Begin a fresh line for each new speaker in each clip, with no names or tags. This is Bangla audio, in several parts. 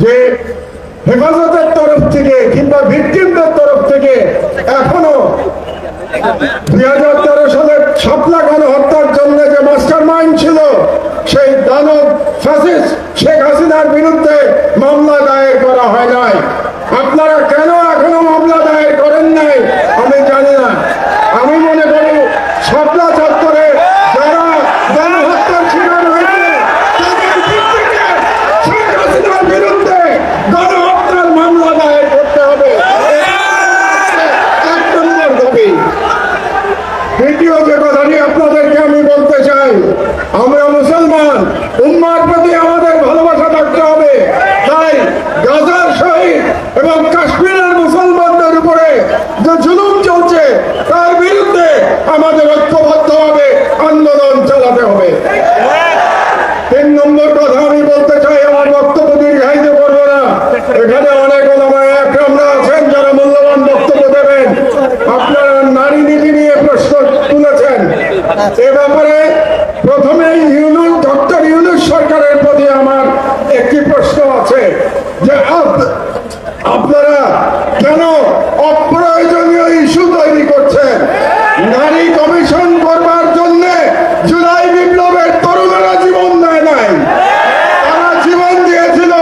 যে হেফাজতের তরফ থেকে কিংবা ভিকটিমদের তরফ থেকে এখনও দুই হাজার তেরো সালের ছাপলা গণহত্যার জন্য যে মাস্টার মাইন্ড ছিল, সেই দানব ফাঁসিস শেখ হাসিনার বিরুদ্ধে মামলা দায়ের করা হয় নাই আপনারা কেন এখনও মামলা দায়ের করেন নাই আমি জানি না আমি মনে করি ছাপলা চত্বরে যারা গণহত্যার শিকার হয়েছে তাদের প্রত্যেকে শেখ হাসিনার বিরুদ্ধে গণহত্যার মামলা দায়ের করতে হবে এক নম্বর দাবি দ্বিতীয় যে কথাটি আপনাদেরকে আমি বলতে চাই আমরা মুসলমান উম্মার প্রতি আমাদের ভালোবাসা থাকতে হবে। তাই গাজার শহীদ এবং কাশ্মীরের মুসলমানদের উপরে যে জুলুম চলছে, তার বিরুদ্ধে আমাদের ঐক্যবদ্ধ হবে আন্দোলন চালাতে হবে। তিন নম্বর কথা আমি বলতে চাই, আমার বক্তব্য দীর্ঘায়িত করব না। এখানে অনেক একরামরা আছেন, যারা মূল্যবান বক্তব্য দেবেন। আপনারা নারী নীতি নিয়ে প্রশ্ন তুলেছেন। এ ব্যাপারে প্রথমে ইউনুস ডক্টর ইউনুস সরকারের প্রতি আমার একটি প্রশ্ন আছে যে আপ- আপনারা কেন অপ্রয়োজনীয় ইস্যু তৈরি করছেন নারী কমিশন করবার জন্য জুলাই বিপ্লবের তরুণেরা জীবন দেয় নাই তারা জীবন দিয়েছিল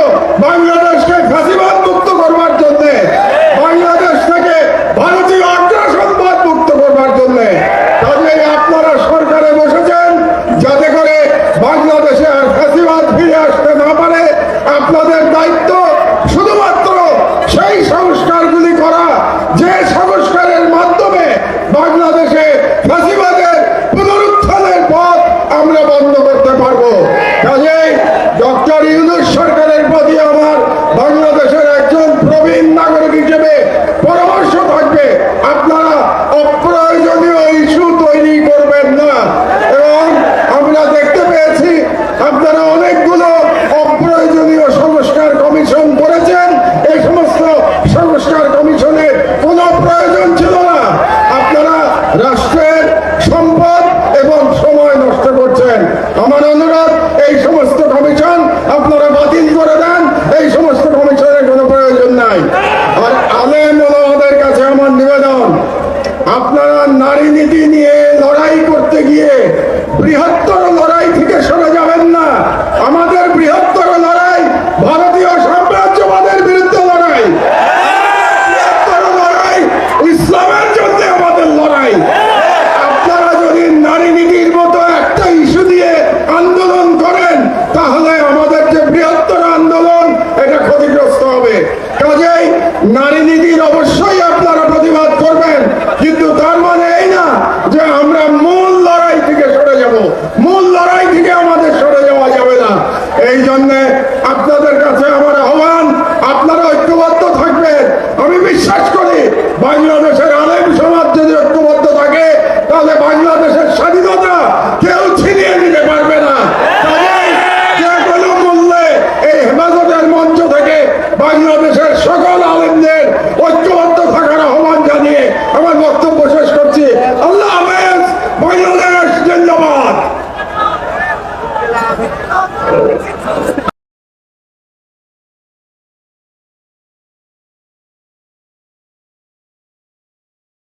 বাংলাদেশকে ফাঁসিবাদ মুক্ত করবার জন্য বাংলাদেশ থেকে ভারতীয় আগ্রাসনবাদ মুক্ত করবার জন্য কাজেই আপনারা সরকারে বসেছেন যাতে করে বাংলাদেশে আর ফাঁসিবাদ ফিরে আসতে না পারে আপনাদের দায়িত্ব শুধুমাত্র সেই সংস্কারগুলি করা যে সংস্কারের মাধ্যমে বাংলাদেশে ফাঁসিবাদের পুনরুত্থানের পথ আমরা বন্ধ করতে পারব। কাজেই ডক্টর ইউনুস সরকারের প্রতি আমার বাংলাদেশের একজন প্রবীণ নাগরিক হিসেবে পরামর্শ থাকবে আপনারা অপ্রয়োজনীয় ইস্যু তৈরি করবেন না এবং আমরা দেখতে পেয়েছি আপনারা অনেকগুলো অপ্রয়োজনীয় সংস্কার কমিশন করেছেন এই সমস্ত সংস্কার কমিশনের কোনো প্রয়োজন ছিল না আপনারা রাষ্ট্রের সম্পদ এবং সময় নষ্ট করছেন আমার অনুরোধ, এই সমস্ত কমিশন আপনারা বাতিল করে দেন। এই সমস্ত কমিশনের কোনো প্রয়োজন নাই। আর আলেম আমাদের কাছে আমার নিবেদন, আপনারা নারী নীতি নিয়ে লড়াই করতে গিয়ে বৃহত্তর ক্ষতিগ্রস্ত হবে। কাজেই নারী নীতির অবশ্যই আপনারা